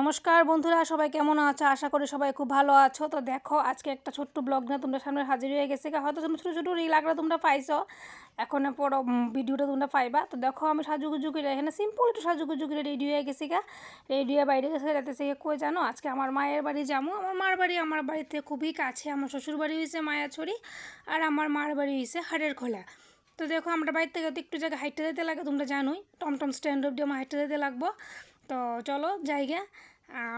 নমস্কার বন্ধুরা, সবাই কেমন আছো? আশা করি সবাই খুব ভালো আছো। তো দেখো, আজকে একটা ছোট্ট ব্লগ নিয়ে তোমরা সামনে হাজির হয়ে গেছে। হয়তো তুমি ছোটো ছোটো রিল আগে তোমরা পাইছো। এখন পড়ো ভিডিওটা তোমরা পাইবা। তো দেখো, আমি সাজুগুজু করে, এখানে সিম্পল একটু সাজুগুজু করে রেডি হয়ে গেছি গা রেডি হয়ে বাইরে গেছে যাতে রাতেছে কই জানো? আজকে আমার মায়ের বাড়ি যাব। আমার মার বাড়ি, আমার বাড়িতে খুবই কাছে। আমার শ্বশুর বাড়ি হয়েছে মায়াছড়ি আর আমার মার বাড়ি হয়েছে হাড়ের খোলা। তো দেখো, আমরা বাড়ির থেকে তো একটু জায়গায় হাইটে যেতে লাগে, তোমরা জানোই। টমটম স্ট্যান্ড অব্দি আমার হাইটে যেতে লাগবো। তো চলো জায়গা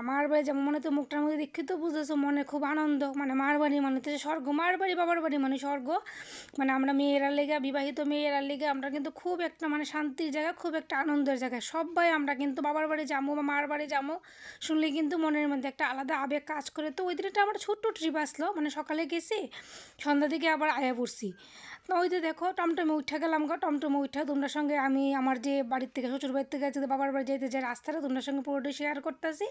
আমার বাড়ি যেমন মনে তো মুখটার মধ্যে দীক্ষিত বুঝেছ, মনে খুব আনন্দ। মানে মার বাড়ি মানে তো স্বর্গ, মার বাড়ি বাবার বাড়ি মানে স্বর্গ। মানে আমরা মেয়েরা লেগে, বিবাহিত মেয়েরা লেগে, আমরা কিন্তু খুব একটা মানে শান্তির জায়গা, খুব একটা আনন্দের জায়গা। সবাই আমরা কিন্তু বাবার বাড়ি যাব বা মার বাড়ি যাব শুনলে কিন্তু মনের মধ্যে একটা আলাদা আবেগ কাজ করে। তো ওই দিনটা আমার ছোট্ট ট্রিপ আসলো মানে সকালে গেছি, সন্ধ্যা দিকে আবার আয়া পড়ছি। তো ওই যে দেখো, টমটমে উঠে গেলাম গো, টমটমে উঠে তোমরা সঙ্গে আমি আমার যে বাড়ির থেকে শ্বশুর বাড়ির থেকে বাবার বাড়ি যেতে যে রাস্তাটা, তোমরা সঙ্গে পুরোটাই শেয়ার করতেছি।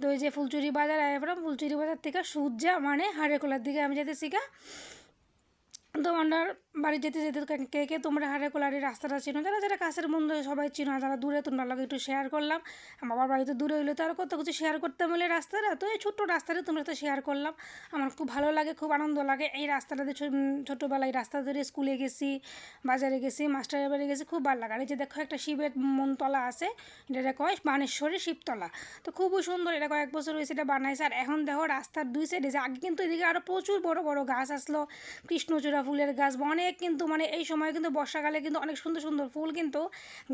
তো ওই যে ফুলচুরি বাজার আয়াপড়াম ফুলচুরি বাজার থেকে সূর্যা মানে হাড়েকোলার দিকে আমি যেতেছি গা তোমার বাড়ি যেতে যেতে কে কে তোমরা হারে কোলারি রাস্তাটা চিনো? যারা যারা কাছের বন্ধু সবাই চিনো যারা দূরে, তোমরা লগে একটু শেয়ার করলাম। বাবার বাড়িতে দূরে হইলে তো আর কত কিছু শেয়ার করতে বলে রাস্তাটা, তো এই ছোট্ট রাস্তাটা তোমরা তো শেয়ার করলাম। আমার খুব ভালো লাগে, খুব আনন্দ লাগে। এই রাস্তাটাতে ছোটোবেলায় রাস্তা ধরে স্কুলে গেছি, বাজারে গেছি মাস্টারের বাড়ি গেছি, খুব ভালো লাগে। আর এই যে দেখো একটা শিবের মনতলা আছে, এটা কয়? বানেশ্বরী শিবতলা। তো খুবই সুন্দর, এটা কয়েক বছর হয়েছে এটা বানাইছে। আর এখন দেখো রাস্তার দুই সাইডে আগে কিন্তু এদিকে আরও প্রচুর বড় বড় গাছ আসলো, কৃষ্ণচূড়া ফুলের গাছ বা অনেক কিন্তু মানে এই সময় কিন্তু বর্ষাকালে কিন্তু অনেক সুন্দর সুন্দর ফুল কিন্তু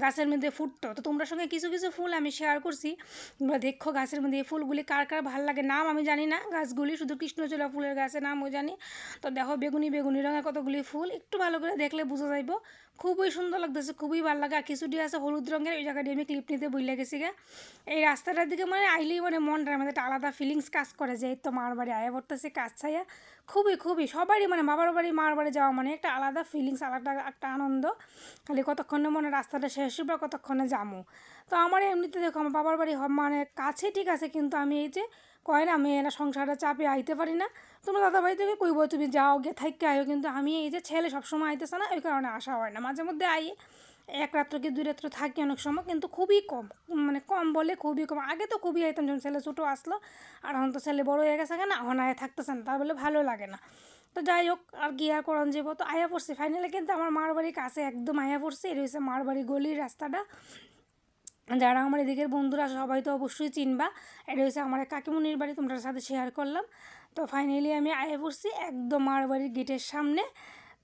গাছের মধ্যে ফুটতো। তো তোমরা সঙ্গে কিছু কিছু ফুল আমি শেয়ার করছি। তোমরা দেখো গাছের মধ্যে এই ফুলগুলি কার কার ভালো লাগে নাম আমি জানি না। গাছগুলি শুধু কৃষ্ণচূড়া ফুলের গাছের নামও জানি। তো দেখো বেগুনি বেগুনি রঙের কতগুলি ফুল, একটু ভালো করে দেখলে বোঝা যাইব। খুবই সুন্দর লাগতেছে, খুবই ভালো লাগে। আর কিছুটি আছে হলুদ রঙের, ওই জায়গাটি আমি ক্লিপ নিতে বইলে গেছি গে। এই রাস্তাটার দিকে মানে আইলেই মানে মনটার মধ্যে একটা আলাদা ফিলিংস কাজ করে যে, এই তো মার বাড়ি, আয়া পড়তেছে, কাজ ছাইয়া খুবই খুবই, সবারই মানে বাবার বাড়ি, মার বাড়ি যাওয়া মানে একটা আলাদা ফিলিংস আলাদা একটা আনন্দ। খালি কতক্ষণে মনে রাস্তাটা শেষ হবে কতক্ষণে যামো। তো আমার এমনিতে দেখো, আমার বাবার বাড়ি মানে কাছে ঠিক আছে, কিন্তু আমি এই যে কয় না, আমি এরা সংসারটা চাপে আইতে পারি না। তোমরা দাদা ভাই থেকে কইব, তুমি যাও গে থাকতে আয়ো। কিন্তু আমি এই যে ছেলে সবসময় আইতেছে না, ওই কারণে আসা হয় না। মাঝে মধ্যে আই, এক রাত্র কি দুই রাত্র থাকি অনেক সময়, কিন্তু খুবই কম। মানে কম বলে খুবই কম। আগে তো খুবই আইতাম যখন ছেলে ছোটো আসলো, আর এখন তো ছেলে বড় হয়ে গেছে না আয় থাকতেছে না তার বলে ভালো লাগে না। তো যাই হোক আর কি আর করান যাব তো আয়া পড়ছি। ফাইনালে কিন্তু আমার মার বাড়ির কাছে একদম আয়া পড়ছে। এটা হচ্ছে মার বাড়ি গলির রাস্তাটা। যারা আমার এদিকের বন্ধুরা, সবাই তো অবশ্যই চিনবা। এটা হচ্ছে আমার কাকিমুনির বাড়ি, তোমাদের সাথে শেয়ার করলাম। তো ফাইনালি আমি আয়া পড়ছি একদম মার বাড়ির গেটের সামনে।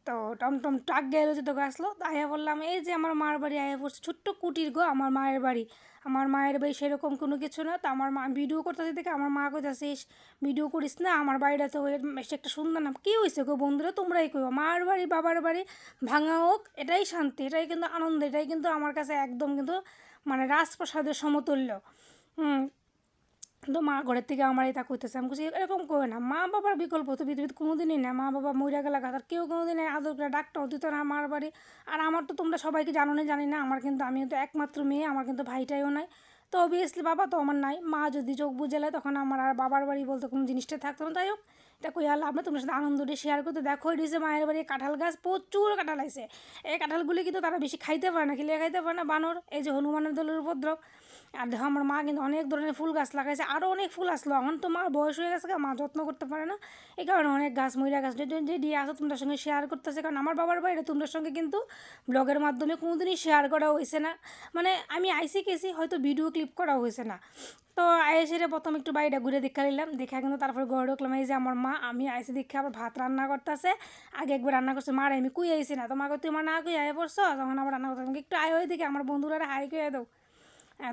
তো টমটম ট্রাক গেলো যে তো আসলো। আয়া বললাম, এই যে আমার মার বাড়ি আয়া পড়ছে ছোট্ট কুটির গো, আমার মায়ের বাড়ি। আমার মায়ের বাড়ি সেরকম কোনো কিছু না। তো আমার মা, ভিডিও করতেছে দেখে আমার মা কইতাছিস ভিডিও করিস না, আমার বাড়িটা তো বেশ একটা সুন্দর নাম কী হয়েছে গো বন্ধুরা, তোমরাই কইও, মার বাড়ি, বাবার বাড়ি ভাঙা হোক, এটাই শান্তি, এটাই কিন্তু আনন্দ, এটাই কিন্তু আমার কাছে একদম কিন্তু মানে রাজপ্রসাদের সমতুল্য। হুম তো মা ঘরের থেকে আমার এটা কইতেছে আমি বলছি এরকম করে না। মা বাবার বিকল্প তো পৃথিবীতে কোনোদিনই না মা বাবা মহিলা গেলা আর কেউ কোনো দিনে আদর করে ডাক্তার দিত না আমার বাড়ি। আর আমার তো তোমরা সবাইকে জানো না? জানি না। আমার কিন্তু আমি তো একমাত্র মেয়ে, আমার কিন্তু ভাইটাইও নাই। তো অবভিয়াসলি বাবা তো আমার নাই। মা যদি চোখ বুঝে তখন আমার আর বাবার বাড়ি বলতে কোনো জিনিসটা থাকতো না। যাই হোক দেখো ইয়াল আমরা তোমার সাথে আনন্দটা শেয়ার করতে দেখো। এটি মায়ের বাড়ি কাঁঠাল গাছ, প্রচুর কাঁঠাল আছে। এই কাঁঠালগুলি কিন্তু তারা বেশি খাইতে পারে না খেলে খাইতে পারে না, বানর, এই যে হনুমানের দলের উপদ্রব। আর দেখো, আমার মা কিন্তু অনেক ধরনের ফুল গাছ লাগাইছে আরও অনেক ফুল আসলো। এখন তো মার বয়স হয়ে গেছে মা যত্ন করতে পারে না। এই কারণে অনেক গাছ মহিলা গাছ, যে দিয়ে আসো, তোমার সঙ্গে শেয়ার করতেছে। কারণ আমার বাবার বাইরে তোমার সঙ্গে কিন্তু ব্লগের মাধ্যমে কোনোদিনই শেয়ার করা হয়েছে না। মানে আমি আইসি কেসি হয়তো ভিডিও ক্লিপ করা হয়েছে না। তো আইসে প্রথম একটু বাড়িটা ঘুরে দেখা নিলাম। দেখা কিন্তু তারপরে ঘরে ঢুকলাম, এই যে আমার মা, আমি আইসি দেখে আবার ভাত রান্না করতেছে। আগে একবার রান্না করছে মার আমি কুই আইসি না? তোমাকে তুই আমার না কুই আয় পড়ছো? তখন আবার রান্না করতে একটু আয় হয়ে দেখে আমার বন্ধুরা হাই কুয়ে দাও।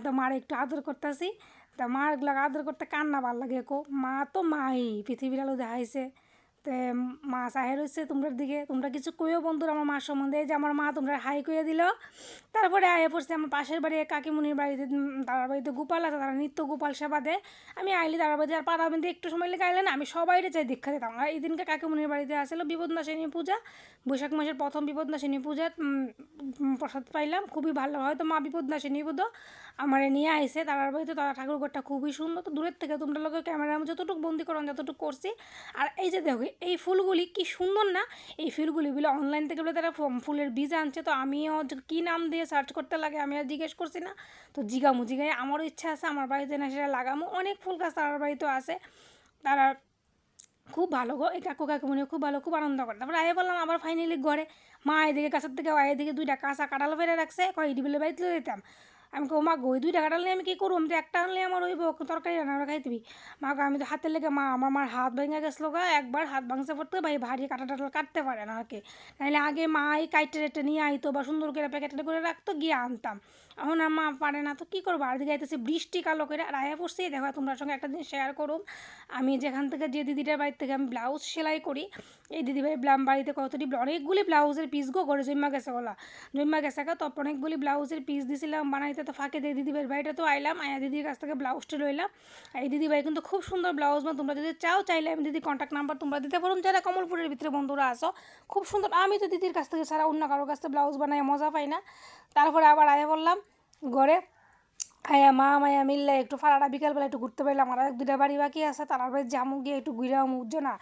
তো মার একটু আদর করতেছি। তা মার আদর করতে কান্না ভালো লাগে কো? মা তো মাই, পৃথিবীর আলো দেখাইছে। তে মা চাহে রয়েছে তোমরা দিকে, তোমরা কিছু কইও বন্ধুর আমার মার সম্বন্ধে, যে আমার মা তোমরা হাই কইয়ে দিল। তারপরে আয়ে পড়ছে আমার পাশের বাড়ি কাকিমুনির বাড়িতে তার বাড়িতে গোপাল আছে, তারা নিত্য গোপাল সেবা দেয়। আমি আইলি তার বাড়িতে, আর পাড়া মধ্যে একটু সময় লেগে আইলেন আমি সবাইরে চাই দীক্ষা দিতাম আর এই দিনকে কাকিমুনির বাড়িতে আসলো বিপদনাশিনী পূজা, বৈশাখ মাসের প্রথম বিপদনাশিনী পূজার প্রসাদ পাইলাম, খুবই ভালো হয়তো মা বিপদনাশিনী বোধ আমার নিয়ে আইসে তার বাড়িতে তারা ঠাকুরঘরটা খুবই সুন্দর। তো দূরের থেকে তোমরা লোকের ক্যামেরার যতটুকু বন্দি করো যতটুকু করছি। আর এই যে দেখো এই ফুলগুলি কি সুন্দর না? এই ফুলগুলি বলে অনলাইন থেকে বলে তারা ফুলের বীজ আনছে, তো আমিও কী নাম দিয়ে সার্চ করতে লাগে আমি আর জিজ্ঞেস করছি না। তো জিগামু, জিগাই, আমারও ইচ্ছা আছে, আমার বাড়িতে না সেটা লাগামো। অনেক ফুল গাছ তার বাড়িতেও আছে। তারা খুব ভালো গো, এই কাকু মনে খুব ভালো, খুব আনন্দ করে। তারপরে আগে বললাম আবার ফাইনালি ঘরে। মা এদিকে কাছের থেকে এদিকে দুইটা কাঁচা কাঁঠাল ফেলে রাখছে, কয় ইডিবিলে বাড়িতে যেতাম। আমি কো মা গই দুইটা কাঁঠাল নিয়ে আমি কী করুম তো একটা আনলে আমার ওই তরকারি রান্না করে খাইতেবি মা আমি তো হাতের লেগে, মা, আমার মার হাত ভেঙে গেছিল গা, একবার হাত ভাঙছে পড়তে ভাই, ভারী কাঁটা টাটাল কাটতে পারে না আর কি নাহলে আগে মা এই কাইটে রেটে নিয়ে আইতো বা সুন্দর করে প্যাকেটে করে রাখতো, গিয়ে আনতাম। এখন আর মা পারে না, তো কী করব? আর দিকে আইতেছে, বৃষ্টি কালো করে আর আয়া পড়ছি। দেখো, তোমার সঙ্গে একটা জিনিস শেয়ার করুম। আমি যেখান থেকে, যে দিদিটার বাড়ির থেকে আমি ব্লাউজ সেলাই করি, এই দিদিভাই বাড়িতে কতটি অনেকগুলি ব্লাউজের পিস গো করে জৈমা গেছে ওলা জৈমা গেছে তো অনেকগুলি ব্লাউজের পিস দিছিলাম, বানাইতে তো ফাঁকে দিয়ে দিদি দিদিভাইয়ের ভাইটা তো আইলাম, আয়া দিদির কাছ থেকে ব্লাউজটা লইলাম। এই দিদিভাই কিন্তু খুব সুন্দর ব্লাউজ মানে তোমরা যদি চাও চাইলে আমি দিদি কন্ট্যাক্ট নাম্বার তোমরা দিতে পারো। যারা কমলপুরের ভিতরে বন্ধুরা আসো খুব সুন্দর, আমি তো দিদির কাছ থেকে ছাড়া অন্য কারোর কাছ থেকে ব্লাউজ বানাই মজা পাই না। তারপরে আবার আয়া বললাম, ঘরে আয়া মা, মায়া মিললে একটু ফাড়াটা বিকালবেলা একটু ঘুরতে পারলাম। আর এক দুটা বাড়ি বাকি আছে তার আবার জামু গিয়ে একটু ঘুরে উঠছো না?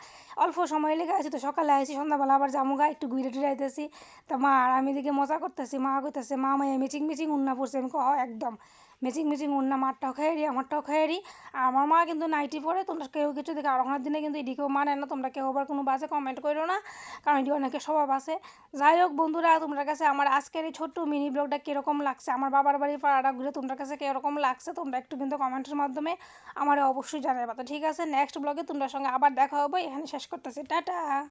অল্প সময় লেগে আছে তো, সকালে আসি সন্ধ্যাবেলা আবার জামু গা, একটু ঘুরে টুরে আইতেছি। তা মা আর আমি দিকে মজা করতেছি, মা কইতেছে, মা, মায়া মিচিং মিচিং উন্না পড়ছে। আমি একদম। মিচিং মিচিং উন্না, মারটাও খাইরি আমারটাও খাইরি আর আমার মা কিন্তু নাইটি পরে, তোমরা কেউ কিছু দেখে, আর ওখানের দিনে কিন্তু এদিকেও মানে না, তোমরা কেউ আবার কোনো বাসে কমেন্ট করো না, কারণ এটি অনেকে স্বভাব আছে যাই হোক বন্ধুরা তোমার কাছে আমার আজকের এই ছোট্ট মিনি ব্লগটা কীরকম লাগছে, আমার বাবার বাড়ি পাড়াটা ঘুরে তোমার কাছে কীরকম লাগছে, তোমরা একটু কিন্তু কমেন্টের মাধ্যমে আমার অবশ্যই জানাবে তো ঠিক আছে নেক্সট ব্লগে তোমরা সঙ্গে আবার দেখা হবে, এখানে শেষ করতেছি, টাটা।